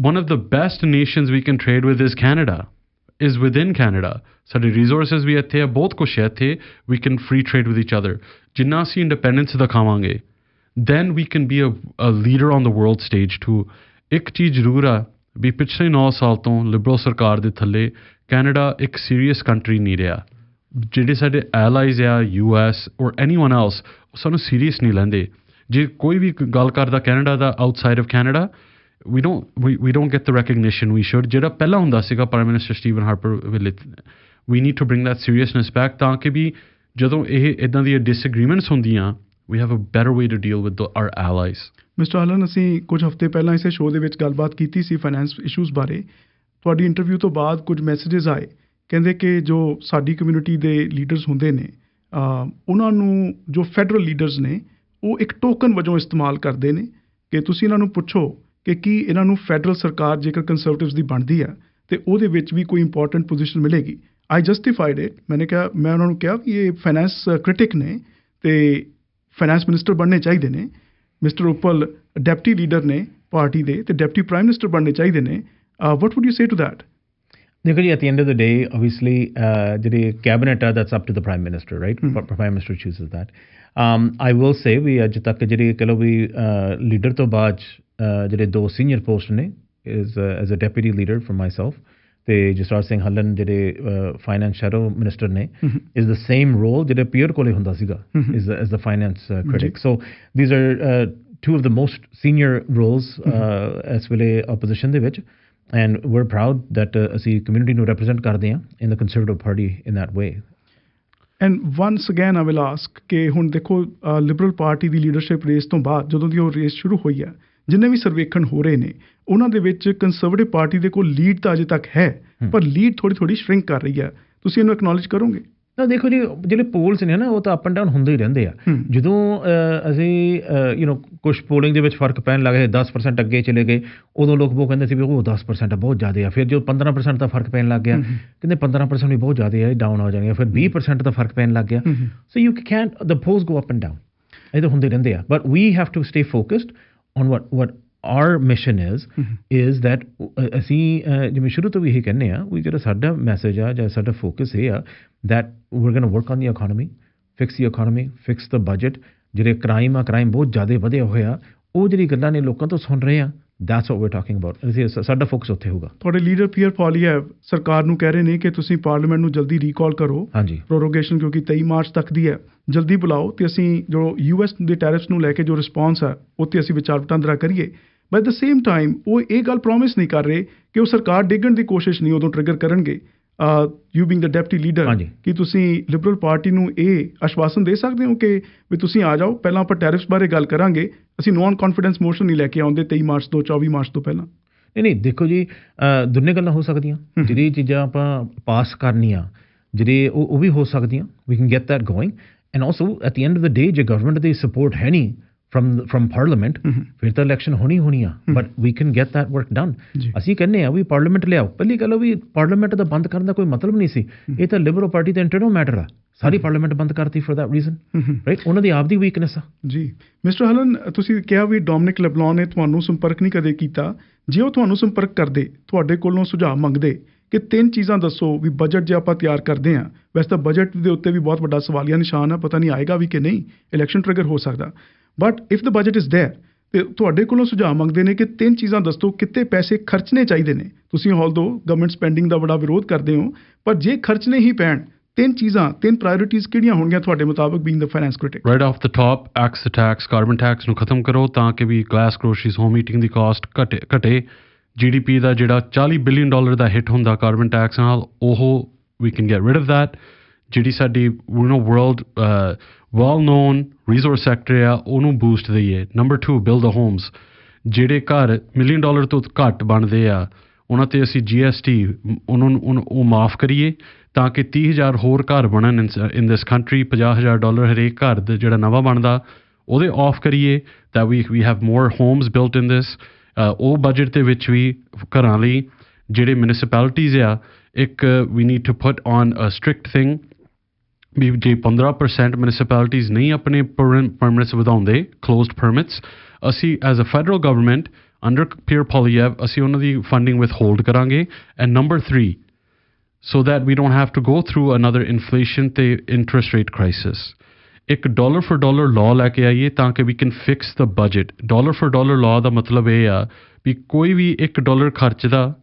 one of the best nations we can trade with is Canada is within Canada ਸਾਡੇ ਰਿਸੋਰਸਸ ਵੀ ਇੱਥੇ ਆ ਬਹੁਤ ਕੁਝ ਹੈ ਇੱਥੇ we can free trade with each other ਜਿੰਨਾ ਅਸੀਂ ਇੰਡੀਪੈਂਡੈਂਸ ਦਿਖਾਵਾਂਗੇ then we can be a, a leader on the world stage too. ਇੱਕ ਚੀਜ਼ ਜ਼ਰੂਰ ਆ ਵੀ ਪਿਛਲੇ 9 ਸਾਲ ਤੋਂ ਲਿਬਰਲ ਸਰਕਾਰ ਦੇ ਥੱਲੇ ਕੈਨੇਡਾ ਇੱਕ ਸੀਰੀਅਸ ਕੰਟਰੀ ਨਹੀਂ ਰਿਹਾ। ਜਿਹੜੇ ਸਾਡੇ ਐਲਾਈਜ਼ ਆ ਯੂਐਸ ਔਰ ਐਨੀਵਨ ਐਲਸ ਸਾਨੂੰ ਸੀਰੀਅਸ ਨਹੀਂ ਲੈਂਦੇ। ਜੇ ਕੋਈ ਵੀ ਗੱਲ ਕਰਦਾ Canada the outside of Canada we don't we, we don't get the recognition we should ਜਿਹੜਾ ਪਹਿਲਾਂ ਹੁੰਦਾ ਸੀਗਾ ਪ੍ਰਾਈਮ ਮਿਨਿਸਟਰ ਸਟੀਵਨ ਹਾਰਪਰ ਵੇਲੇ we need to bring that seriousness back ਤਾਂ ਕਿ ਵੀ ਜਦੋਂ ਇਹ ਇਦਾਂ ਦੀਆਂ ਡਿਸਐਗਰੀਮੈਂਟਸ ਹੁੰਦੀਆਂ we have a better way to deal with our allies mister Hallan ਅਸੀਂ ਕੁਝ ਹਫ਼ਤੇ ਪਹਿਲਾਂ ਇਸੇ ਸ਼ੋਅ ਦੇ ਵਿੱਚ ਗੱਲਬਾਤ ਕੀਤੀ ਸੀ ਫਾਈਨੈਂਸ ਇਸ਼ੂਜ਼ ਬਾਰੇ। ਤੁਹਾਡੀ ਇੰਟਰਵਿਊ ਤੋਂ ਬਾਅਦ ਕੁਝ ਮੈਸੇजेस ਆਏ। ਕਹਿੰਦੇ ਕਿ ਜੋ ਸਾਡੀ ਕਮਿਊਨਿਟੀ ਦੇ ਲੀਡਰਸ ਹੁੰਦੇ ਨੇ ਉਹਨਾਂ ਨੂੰ ਜੋ ਫੈਡਰਲ ਲੀਡਰਸ ਨੇ, ਉਹ ਇੱਕ ਟੋਕਨ ਵਜੋਂ ਇਸਤੇਮਾਲ ਕਰਦੇ ਨੇ। ਕਿ ਤੁਸੀਂ ਇਹਨਾਂ ਨੂੰ ਪੁੱਛੋ ਕਿ ਕੀ ਇਹਨਾਂ ਨੂੰ ਫੈਡਰਲ ਸਰਕਾਰ ਜੇਕਰ ਕੰਜ਼ਰਵੇਟਿਵਸ ਦੀ ਬਣਦੀ ਆ ਤੇ ਉਹਦੇ ਵਿੱਚ ਵੀ ਕੋਈ ਇੰਪੋਰਟੈਂਟ ਪੋਜੀਸ਼ਨ ਮਿਲੇਗੀ। ਆਈ ਜਸਟੀਫਾਈਡ ਇਟ ਮੈਨੇ ਕਿਹਾ, ਮੈਂ ਉਹਨਾਂ ਨੂੰ ਕਿਹਾ ਕਿ ਇਹ ਫਾਈਨੈਂਸ ਕ੍ਰਿਟਿਕ ਨੇ, ਤੇ ਫਾਈਨੈਂਸ ਮਿਨਿਸਟਰ ਬਣਨੇ ਚਾਹੀਦੇ ਨੇ ਮਿਸਟਰ ਉਪਲ ਡਿਪਟੀ ਲੀਡਰ ਨੇ ਪਾਰਟੀ ਦੇ ਤੇ ਡਿਪਟੀ ਪ੍ਰਾਈਮ ਮਿਨਿਸਟਰ ਬਣਨੇ ਚਾਹੀਦੇ ਨੇ what would you say to that ਦੇਖੋ ਜੀ at the end of the day obviously ਜਿਹੜੀ ਕੈਬਨਿਟ ਆ that's up to the prime minister right prime minister chooses that um I will say ਵੀ ਅੱਜ ਤੱਕ ਜਿਹੜੀ ਕਹ ਲਓ ਵੀ ਲੀਡਰ ਤੋਂ ਬਾਅਦ 'ਚ, ਅਹ, ਜਿਹੜੇ ਦੋ ਸੀਨੀਅਰ ਪੋਸਟ ਨੇ is as a deputy leader for myself ਤੇ ਜਸਰਾਜ ਸਿੰਘ ਹੱਲਨ ਜਿਹੜੇ ਫਾਈਨੈਂਸ ਸ਼ੈਡੋ ਮਿਨਿਸਟਰ ਨੇ ਇਜ਼ ਦ ਸੇਮ ਰੋਲ ਜਿਹੜੇ ਪੀਅਰ ਕੋਲੇ ਹੁੰਦਾ ਸੀਗਾ is as the finance critic so these are two of the most senior roles uh, ਇਸ ਵੇਲੇ opposition ਦੇ ਵਿੱਚ and we're proud that uh, ਅਸੀਂ community ਨੂੰ represent ਕਰਦੇ ਹਾਂ in the conservative party in that way. And once again I will ask ਕਿ ਹੁਣ ਦੇਖੋ ਲਿਬਰਲ ਪਾਰਟੀ ਦੀ ਲੀਡਰਸ਼ਿਪ ਰੇਸ ਤੋਂ ਬਾਅਦ ਜਦੋਂ ਦੀ ਉਹ ਰੇਸ ਸ਼ੁਰੂ ਹੋਈ ਆ ਜਿੰਨੇ ਵੀ ਸਰਵੇਖਣ ਹੋ ਰਹੇ ਨੇ ਉਹਨਾਂ ਦੇ ਵਿੱਚ ਕੰਸਰਵੇਟਿਵ ਪਾਰਟੀ ਦੇ ਕੋਲ ਲੀਡ ਤਾਂ ਅਜੇ ਤੱਕ ਹੈ ਪਰ ਲੀਡ ਥੋੜੀ ਥੋੜੀ ਸ਼ਰਿੰਕ ਕਰ ਰਹੀ ਆ ਤੁਸੀਂ ਇਹਨੂੰ ਐਕਨੋਲਜ ਕਰੋਗੇ? ਨਾ ਦੇਖੋ ਜੀ ਜਿਹੜੇ ਪੋਲਸ ਨੇ ਨਾ ਉਹ ਤਾਂ ਅਪ ਐਂਡ ਡਾਊਨ ਹੁੰਦੇ ਹੀ ਰਹਿੰਦੇ ਆ। ਹੂੰ। ਜਦੋਂ ਅਸੀਂ ਯੂ نو ਕੁਝ ਪੋਲਿੰਗ ਦੇ ਵਿੱਚ ਫ਼ਰਕ ਪੈਣ ਲੱਗੇ 10% ਅੱਗੇ ਚਲੇ ਗਏ ਉਦੋਂ ਲੋਕ ਉਹ ਕਹਿੰਦੇ ਸੀ ਵੀ ਉਹ 10% ਆ ਬਹੁਤ ਜ਼ਿਆਦਾ ਆ। ਫਿਰ ਜਦੋਂ 15% ਦਾ ਫ਼ਰਕ ਪੈਣ ਲੱਗ ਗਿਆ ਕਹਿੰਦੇ 15% ਵੀ ਬਹੁਤ ਜ਼ਿਆਦਾ ਹੈ ਡਾਊਨ ਹੋ ਜਾਣਗੇ। ਫਿਰ 20% ਦਾ ਫ਼ਰਕ ਪੈਣ ਲੱਗ ਗਿਆ। So you can't the polls go up and down ਇਹ ਤਾਂ ਹੁੰਦੇ ਰਹਿੰਦੇ ਆ। But we have to stay focused on what what mission is is that uh, ਅਸੀਂ uh, ਜਿਵੇਂ ਸ਼ੁਰੂ ਤੋਂ ਵੀ ਇਹ ਕਹਿੰਦੇ ਆ ਵੀ ਜਿਹੜਾ ਸਾਡਾ ਮੈਸੇਜ ਆ ਜਾਂ ਸਾਡਾ ਫੋਕਸ ਇਹ ਆ that we're going to work on the economy fix the economy fix the budget ਜਿਹੜੇ ਕ੍ਰਾਈਮ ਆ ਕ੍ਰਾਈਮ ਬਹੁਤ ਜ਼ਿਆਦਾ ਵਧਿਆ ਹੋਇਆ ਉਹ ਜਿਹੜੀ ਗੱਲਾਂ ਨੇ ਲੋਕਾਂ ਤੋਂ ਸੁਣ ਰਹੇ ਆ that's what we're talking about. ਅਸੀਂ ਸਾਡਾ ਫੋਕਸ ਉੱਥੇ ਹੋਊਗਾ। ਤੁਹਾਡੇ ਲੀਡਰ ਪੀਅਰ ਪੋਲੀਐਵ ਸਰਕਾਰ ਨੂੰ ਕਹਿ ਰਹੇ ਨੇ ਕਿ ਤੁਸੀਂ ਪਾਰਲੀਮੈਂਟ ਨੂੰ ਜਲਦੀ ਰੀਕਾਲ ਕਰੋ। ਹਾਂਜੀ। ਪ੍ਰੋਰੋਗੇਸ਼ਨ ਕਿਉਂਕਿ 23 ਮਾਰਚ ਤੱਕ ਦੀ ਹੈ। ਜਲਦੀ ਬੁਲਾਓ ਤੇ ਅਸੀਂ ਜੋ ਯੂਐਸ ਦੇ ਟੈਰਿਫਸ ਨੂੰ ਲੈ ਕੇ ਜੋ ਰਿਸਪੌਂਸ ਹੈ ਉੱਤੇ ਅਸੀਂ ਵਿਚਾਰ ਵਟਾਂਦਰਾ ਕਰੀਏ। But at the same time ਉਹ ਇਹ ਗੱਲ ਪ੍ਰੋਮਿਸ ਨਹੀਂ ਕਰ ਰਹੇ ਕਿ ਉਹ ਸਰਕਾਰ ਡਿੱਗਣ ਦੀ ਕੋਸ਼ਿਸ਼ ਨਹੀਂ ਉਦੋਂ ਟ੍ਰਿਗਰ ਕਰਨਗੇ। You being the deputy leader. ਕਿ ਤੁਸੀਂ ਲਿਬਰਲ ਪਾਰਟੀ ਨੂੰ ਇਹ ਆਸ਼ਵਾਸਨ ਦੇ ਸਕਦੇ ਹੋ ਕਿ ਵੀ ਤੁਸੀਂ ਆ ਜਾਓ? ਪਹਿਲਾਂ ਆਪਾਂ ਟੈਰਿਫਸ ਬਾਰੇ ਗੱਲ ਕਰਾਂਗੇ। ਅਸੀਂ ਨੌਨ ਕੌਨਫੀਡੈਂਸ ਮੋਸ਼ਨ ਨਹੀਂ ਲੈ ਕੇ ਆਉਂਦੇ 23 ਮਾਰਚ ਤੋਂ 24 ਮਾਰਚ ਤੋਂ ਪਹਿਲਾਂ। ਨਹੀਂ ਨਹੀਂ ਦੇਖੋ ਜੀ ਅ, ਦੋਨੇ ਗੱਲਾਂ ਹੋ ਸਕਦੀਆਂ। ਜਿਹੜੀ ਚੀਜ਼ਾਂ ਆਪਾਂ ਪਾਸ ਕਰਨੀਆਂ ਜਿਹੜੇ ਉਹ ਉਹ ਵੀ ਹੋ ਸਕਦੀਆਂ। We can get that going and also at the end of the day ਜੇ ਗਵਰਨਮੈਂਟ ਦੀ ਸਪੋਰਟ ਹੈ ਨਹੀਂ ਫਰਮ ਫਰਮ ਪਾਰਲੀਮੈਂਟ ਫਿਰ ਤਾਂ ਇਲੈਕਸ਼ਨ ਹੋਣੀ ਹੋਣੀ ਆ but we can get that work done. ਅਸੀਂ ਕਹਿੰਦੇ ਆ ਵੀ ਪਾਰਲੀਮੈਂਟ ਲਿਆਓ ਪਹਿਲੀ ਗੱਲ ਵੀ ਪਾਰਲੀਮੈਂਟ ਦਾ ਬੰਦ ਕਰਨ ਦਾ ਕੋਈ ਮਤਲਬ ਨਹੀਂ ਸੀ ਇਹ ਤਾਂ ਲਿਬਰਲ ਪਾਰਟੀ ਦਾ ਇੰਟਰਨਲ ਮੈਟਰ ਆ ਸਾਰੀ ਪਾਰਲੀਮੈਂਟ ਬੰਦ ਕਰਤੀ ਫॉर ਦੈਟ ਰੀਜ਼ਨ ਰਾਈਟ ਉਹਨਾਂ ਦੀ ਆਪਦੀ ਵੀਕਨੈਸ ਆ ਜੀ ਮਿਸਟਰ ਹਲਨ ਤੁਸੀਂ ਕਿਹਾ ਵੀ ਡੋਮਿਨਿਕ ਲੈਬਲੌਨ ਨੇ ਤੁਹਾਨੂੰ ਸੰਪਰਕ ਨਹੀਂ ਕਦੇ ਕੀਤਾ ਜੇ ਉਹ ਤੁਹਾਨੂੰ ਸੰਪਰਕ ਕਰਦੇ ਤੁਹਾਡੇ ਕੋਲੋਂ ਸੁਝਾਅ ਮੰਗਦੇ ਕਿ ਤਿੰਨ ਚੀਜ਼ਾਂ ਦੱਸੋ ਵੀ ਬਜਟ ਜੇ ਆਪਾਂ ਤਿਆਰ ਕਰਦੇ ਹਾਂ ਵੈਸੇ ਤਾਂ ਬਜਟ ਦੇ ਉੱਤੇ ਵੀ ਬਹੁਤ ਵੱਡਾ ਸਵਾਲੀਆ ਨਿਸ਼ਾਨ ਹੈ ਪਤਾ ਨਹੀਂ ਆਏਗਾ ਵੀ ਕਿ ਨਹੀਂ ਇਲੈਕਸ਼ਨ ਟ੍ਰਿਗਰ ਹੋ ਸਕਦਾ but if the budget is there ਤੇ ਤੁਹਾਡੇ ਕੋਲੋਂ ਸੁਝਾਅ ਮੰਗਦੇ ਨੇ ਕਿ ਤਿੰਨ ਚੀਜ਼ਾਂ ਦੱਸੋ ਕਿੱਥੇ ਪੈਸੇ ਖਰਚਣੇ ਚਾਹੀਦੇ ਨੇ ਤੁਸੀਂ ਹਾਲਦੋ ਗਵਰਨਮੈਂਟ ਸਪੈਂਡਿੰਗ ਦਾ ਬੜਾ ਵਿਰੋਧ ਕਰਦੇ ਹੋ ਪਰ ਜੇ ਖਰਚਣੇ ਹੀ ਪੈਣ ਤਿੰਨ ਚੀਜ਼ਾਂ ਤਿੰਨ ਪ੍ਰਾਇੋਰਟੀਜ਼ ਕਿਹੜੀਆਂ ਹੋਣਗੀਆਂ ਤੁਹਾਡੇ ਮੁਤਾਬਕ being the finance critic right off the top axe tax carbon tax ਨੂੰ ਖਤਮ ਕਰੋ ਤਾਂ ਕਿ ਵੀ ਗਲਾਸ ਗਰੋਸਰੀਜ਼ ਹੋਮ ਹੀਟਿੰਗ ਦੀ ਕਾਸਟ ਘਟੇ ਘਟੇ ਜੀਡੀਪੀ ਦਾ ਜਿਹੜਾ 40 ਬਿਲੀਅਨ ਡਾਲਰ ਦਾ ਹਿੱਟ ਹੁੰਦਾ ਕਾਰਬਨ ਟੈਕਸ ਨਾਲ ਉਹ ਵੀ can get rid of that ਜਿਹੜੀ ਸਾਡੀ you know world well known resource sector ਆ, ਉਹਨੂੰ ਬੂਸਟ ਦਈਏ। ਨੰਬਰ 2 ਬਿਲਡ ਦ ਹੋਮਸ ਜਿਹੜੇ ਘਰ ਮਿਲੀਅਨ ਡਾਲਰ ਤੋਂ ਘੱਟ ਬਣਦੇ ਆ, ਉਹਨਾਂ ਤੇ ਅਸੀਂ GST ਉਹਨਾਂ ਨੂੰ, ਉਹਨੂੰ- ਉਹ ਮਾਫ ਕਰੀਏ ਤਾਂ ਕਿ 30000 ਹੋਰ ਘਰ ਬਣਨ ਇਨ ਦਿਸ ਕੰਟਰੀ 50000 ਡਾਲਰ ਹਰੇਕ ਘਰ ਦਾ ਜਿਹੜਾ ਨਵਾਂ ਬਣਦਾ, ਉਹਦੇ ਆਫ ਕਰੀਏ that we we have more homes built in this ਉਹ ਬਜਟ ਦੇ ਵਿੱਚ ਵੀ ਘਰਾਂ ਲਈ ਜਿਹੜੇ ਮਿਊਨਿਸਪੈਲਿਟੀਜ਼ ਆ, ਇੱਕ we need to put on a strict thing ਵੀ ਜੇ 15% ਮਿਊਨਿਸਪੈਲਿਟੀਜ਼ ਨਹੀਂ ਆਪਣੇ ਪਰਮਿਟਸ ਵਧਾਉਂਦੇ ਕਲੋਜ਼ਡ ਪਰਮਿਟਸ ਅਸੀਂ as a federal government under Pierre Poilievre ਅਸੀਂ ਉਹਨਾਂ ਦੀ ਫੰਡਿੰਗ ਵਿਥ ਹੋਲਡ ਕਰਾਂਗੇ। And number 3 so that we don't have to go through another inflation ਤੇ interest rate crisis ਇੱਕ ਡਾਲਰ ਫॉर ਡਾਲਰ ਲਾਅ ਲੈ ਕੇ ਆਈਏ ਤਾਂ ਕਿ we can fix the budget dollar for dollar law ਦਾ ਮਤਲਬ ਇਹ ਆ ਵੀ ਕੋਈ ਵੀ 1 ਡਾਲਰ ਖਰਚਦਾ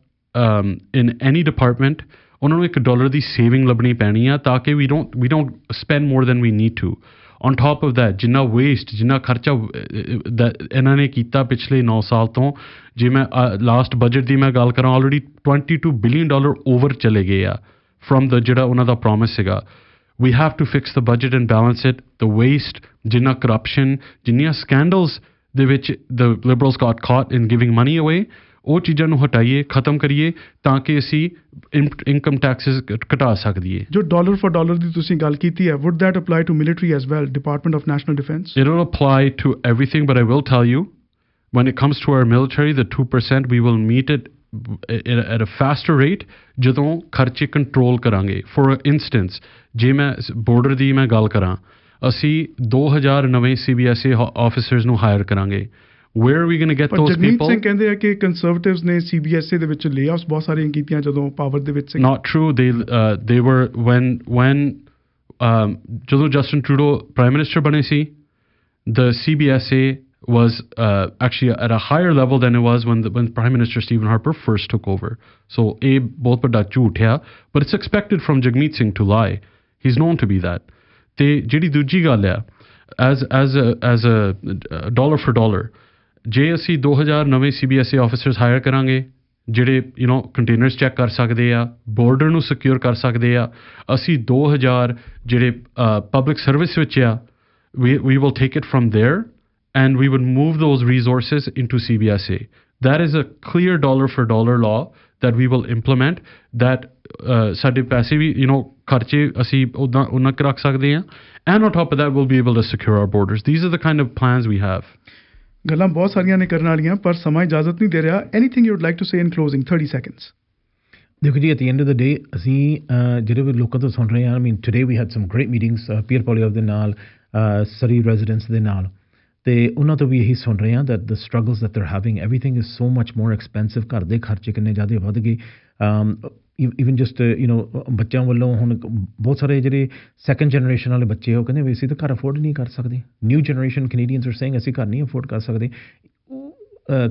ਇਨ ਐਨੀ ਡਿਪਾਰਟਮੈਂਟ ਉਹਨਾਂ ਨੂੰ ਇੱਕ ਡਾਲਰ ਦੀ ਸੇਵਿੰਗ ਲੱਭਣੀ ਪੈਣੀ ਆ ਤਾਂ ਕਿ we don't we don't spend more than we need to on top of that ਜਿੰਨਾ ਵੇਸਟ ਜਿੰਨਾ ਖਰਚਾ ਅਹ, ਇਹਨਾਂ ਨੇ ਕੀਤਾ ਪਿਛਲੇ 9 ਸਾਲ ਤੋਂ ਜੇ ਮੈਂ ਲਾਸਟ ਬਜਟ ਦੀ ਮੈਂ ਗੱਲ ਕਰਾਂ ਆਲਰੇਡੀ 22 ਬਿਲੀਅਨ ਡਾਲਰ ਓਵਰ ਚਲੇ ਗਏ ਆ ਫਰਮ ਦ ਜਿਹੜਾ ਉਹਨਾਂ ਦਾ ਪ੍ਰੋਮਿਸ ਸੀਗਾ। We have to fix the budget and balance it the waste ਜਿੰਨਾ corruption ਜਿੰਨੀਆਂ scandals ਦੇ ਵਿੱਚ the liberals got caught in giving money away ਉਹ ਚੀਜ਼ਾਂ ਨੂੰ ਹਟਾਈਏ ਖਤਮ ਕਰੀਏ ਤਾਂ ਕਿ ਅਸੀਂ ਇਨਕਮ ਟੈਕਸਸ ਘਟਾ ਸਕੀਏ ਜੋ ਡਾਲਰ ਫॉर ਡਾਲਰ ਦੀ ਤੁਸੀਂ ਗੱਲ ਕੀਤੀ ਹੈ would that apply to military as well department of national defense It'll apply to everything, but I will tell you, when it comes to our military, the 2%, we will meet it at a faster rate ਜਦੋਂ ਖਰਚੇ control ਕਰਾਂਗੇ four instance ਜੇ ਮੈਂ border ਦੀ ਮੈਂ ਗੱਲ ਕਰਾਂ ਅਸੀਂ 2000 ਨਵੇਂ ਸੀਬੀਐਸਈ ਆਫੀਸਰਸ ਨੂੰ ਹਾਇਰ ਕਰਾਂਗੇ Where are we going to get ਪਰ ਦੋਸ ਜਗਮੀਤ ਸਿੰਘ ਪੀਪਲ ਕਹਿੰਦੇ ਆ ਕਿ ਕੰਜ਼ਰਵੇਟਿਵਸ ਨੇ ਸੀਬੀਐਸਈ ਦੇ ਵਿੱਚ ਲੇਆਫਸ ਬਹੁਤ ਸਾਰੀਆਂ ਕੀਤੀਆਂ ਜਦੋਂ ਪਾਵਰ ਦੇ ਵਿੱਚ ਸੀ not true they uh, they were when when um, ਜਦੋਂ ਜਸਟਨ ਟਰੂਡੋ ਪ੍ਰਾਈਮ ਮਿਨਿਸਟਰ ਬਣੇ ਸੀ the CBSA was uh, actually at a higher level than it was when the, when Prime Minister Stephen Harper first took over. So ਇਹ ਬਹੁਤ ਵੱਡਾ ਝੂਠ ਆ but it's expected from Jagmeet Singh to lie. He's known to be that. ਤੇ ਜਿਹੜੀ ਦੂਜੀ ਗੱਲ ਆ as as a as a uh, dollar for dollar ਜੇ ਅਸੀਂ 2000 ਨਵੇਂ CBSA ਆਫੀਸਰਸ ਹਾਇਰ ਕਰਾਂਗੇ ਜਿਹੜੇ ਯੂ نو ਕੰਟੇਨਰਸ ਚੈੱਕ ਕਰ ਸਕਦੇ ਆ ਬਾਰਡਰ ਨੂੰ ਸਿਕਿਉਰ ਕਰ ਸਕਦੇ ਆ ਅਸੀਂ 2000 ਜਿਹੜੇ ਪਬਲਿਕ ਸਰਵਿਸ ਵਿੱਚ ਆ we, we will take it from there and we would move those resources into CBSA. That is a clear dollar for dollar law that we will implement that uh, ਸਾਡੇ ਪੈਸੇ ਵੀ you know ਖਰਚੇ ਅਸੀਂ ਉਦਾਂ ਉਹਨਾਂ ਕੁ ਰੱਖ ਸਕਦੇ ਹਾਂ and on top of that we'll be able to secure our borders. These are the kind of plans we have. ਗੱਲਾਂ ਬਹੁਤ ਸਾਰੀਆਂ ਨੇ ਕਰਨ ਵਾਲੀਆਂ, ਪਰ ਸਮਾਂ ਇਜਾਜ਼ਤ ਨਹੀਂ ਦੇ ਰਿਹਾ। Anything you would like to say in closing 30 seconds ਦੇਖੋ ਜੀ at the end of the day ਅਸੀਂ ਜਿਹੜੇ ਵੀ ਲੋਕਾਂ ਤੋਂ ਸੁਣ ਰਹੇ ਹਾਂ I mean today we had some great meetings Pierre Poilievre ਦੇ ਨਾਲ ਸਰੀ ਰੈਜ਼ੀਡੈਂਟਸ ਦੇ ਨਾਲ। ਤੇ ਉਹਨਾਂ ਤੋਂ ਵੀ ਇਹੀ ਸੁਣ ਰਹੇ ਹਾਂ that the struggles that they're having, everything is so much more expensive, ਘਰ ਦੇ ਖਰਚੇ ਕਿੰਨੇ ਜ਼ਿਆਦਾ ਵੱਧ ਗਏ। ਈਵ ਈਵਨ ਜਸਟ ਯੂ نو ਬੱਚਿਆਂ ਵੱਲੋਂ ਹੁਣ ਬਹੁਤ ਸਾਰੇ ਜਿਹੜੇ ਸੈਕੰਡ ਜਨਰੇਸ਼ਨ ਵਾਲੇ ਬੱਚੇ ਉਹ ਕਹਿੰਦੇ ਵੀ ਅਸੀਂ ਤਾਂ ਘਰ ਅਫੋਰਡ ਨਹੀਂ ਕਰ ਸਕਦੇ। New generation Canadians are saying ਅਸੀਂ ਘਰ ਨਹੀਂ ਅਫੋਰਡ ਕਰ ਸਕਦੇ।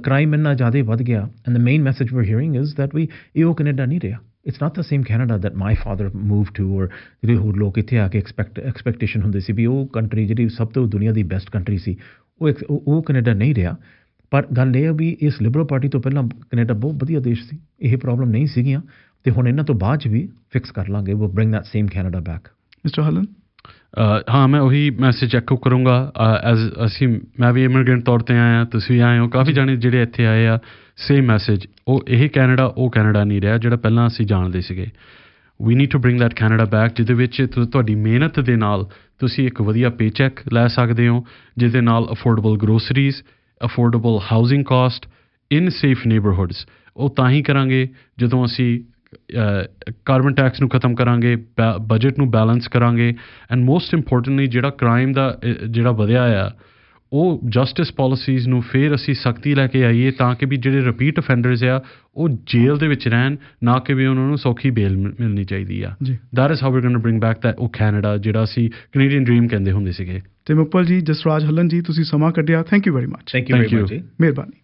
ਕ੍ਰਾਈਮ ਇੰਨਾ ਜ਼ਿਆਦਾ ਵੱਧ ਗਿਆ। And the main message we hearing is that ਵੀ ਇਹ ਉਹ ਕੈਨੇਡਾ ਨਹੀਂ ਰਿਹਾ। It's not the same Canada that my father move to or ਜਿਹੜੇ ਹੋਰ ਲੋਕ ਇੱਥੇ ਆ ਕੇ ਐਕਸਪੈਕਟ ਐਕਸਪੈਕਟੇਸ਼ਨ ਹੁੰਦੇ ਸੀ ਵੀ ਉਹ ਕੰਟਰੀ ਜਿਹੜੀ ਸਭ ਤੋਂ ਦੁਨੀਆ ਦੀ ਬੈਸਟ ਕੰਟਰੀ ਸੀ, ਉਹ ex- ਉਹ ਉਹ ਕੈਨੇਡਾ ਨਹੀਂ ਰਿਹਾ। ਪਰ ਗੱਲ ਇਹ ਆ ਵੀ ਇਸ ਲਿਬਰਲ ਪਾਰਟੀ ਤੋਂ ਪਹਿਲਾਂ ਕੈਨੇਡਾ ਬਹੁਤ ਵਧੀਆ ਦੇਸ਼ ਸੀ। ਇਹ ਪ੍ਰੋਬਲਮ ਨਹੀਂ ਸੀਗੀਆਂ। ਤੇ ਹੁਣ ਇਹਨਾਂ ਤੋਂ ਬਾਅਦ ਚ ਵੀ ਫਿਕਸ ਕਰ ਲਾਂਗੇ ਉਹ bring that same Canada back mister ਹਲਨ ਹਾਂ ਮੈਂ ਉਹੀ ਮੈਸੇਜ ਐਕੋ ਕਰੂੰਗਾ। ਐਜ਼ ਅਸੀਂ ਮੈਂ ਵੀ ਇਮੀਗ੍ਰੈਂਟ ਤੌਰ ਤੇ ਆਇਆ ਤੁਸੀਂ ਵੀ ਆਏ ਹੋ ਕਾਫੀ ਜਾਣੇ ਜਿਹੜੇ ਇੱਥੇ ਆਏ ਆ ਸੇਮ ਮੈਸੇਜ ਉਹ ਇਹ ਕੈਨੇਡਾ ਉਹ ਕੈਨੇਡਾ ਨਹੀਂ ਰਿਹਾ ਜਿਹੜਾ ਪਹਿਲਾਂ ਅਸੀਂ ਜਾਣਦੇ ਸੀਗੇ। We need to bring that Canada back ਜਿਹਦੇ ਵਿੱਚ ਤੁਹਾਡੀ ਮਿਹਨਤ ਦੇ ਨਾਲ ਤੁਸੀਂ ਇੱਕ ਵਧੀਆ ਪੇਚੈਕ ਲੈ ਸਕਦੇ ਹੋ ਜਿਹਦੇ ਨਾਲ affordable groceries affordable housing cost in safe neighbourhoods ਉਹ ਤਾਂ ਹੀ ਕਰਾਂਗੇ ਜਦੋਂ ਅਸੀਂ ਕਾਰਬਨ ਟੈਕਸ ਨੂੰ ਖਤਮ ਕਰਾਂਗੇ ਬਜਟ ਨੂੰ ਬੈਲੈਂਸ ਕਰਾਂਗੇ ਐਂਡ ਮੋਸਟ ਇੰਪੋਰਟੈਂਟਲੀ ਜਿਹੜਾ ਕ੍ਰਾਈਮ ਦਾ ਜਿਹੜਾ ਵਧਿਆ ਆ ਉਹ ਜਸਟਿਸ ਪਾਲਿਸੀਜ਼ ਨੂੰ ਫੇਰ ਅਸੀਂ ਸਖਤੀ ਲੈ ਕੇ ਆਈਏ ਤਾਂ ਕਿ ਵੀ ਜਿਹੜੇ ਰਿਪੀਟ ਅਫੈਂਡਰਸ ਆ ਉਹ ਜੇਲ੍ਹ ਦੇ ਵਿੱਚ ਰਹਿਣ ਨਾ ਕਿ ਵੀ ਉਹਨਾਂ ਨੂੰ ਸੌਖੀ ਬੇਲ ਮਿਲ- ਮਿਲਣੀ ਚਾਹੀਦੀ ਆ। ਜੀ। That is how we going to bring back that ਉਹ ਕੈਨੇਡਾ ਜਿਹੜਾ ਅਸੀਂ ਕੈਨੇਡੀਅਨ ਡ੍ਰੀਮ ਕਹਿੰਦੇ ਹੁੰਦੇ ਸੀਗੇ। ਤੇ ਮੁਕਪਲ ਜੀ ਜਸਰਾਜ ਹਲਨ ਜੀ ਤੁਸੀਂ ਸਮਾਂ ਕੱਢਿਆ। Thank you very much thank you very. Much ਜੀ। ਮਿਹਰਬਾਨੀ।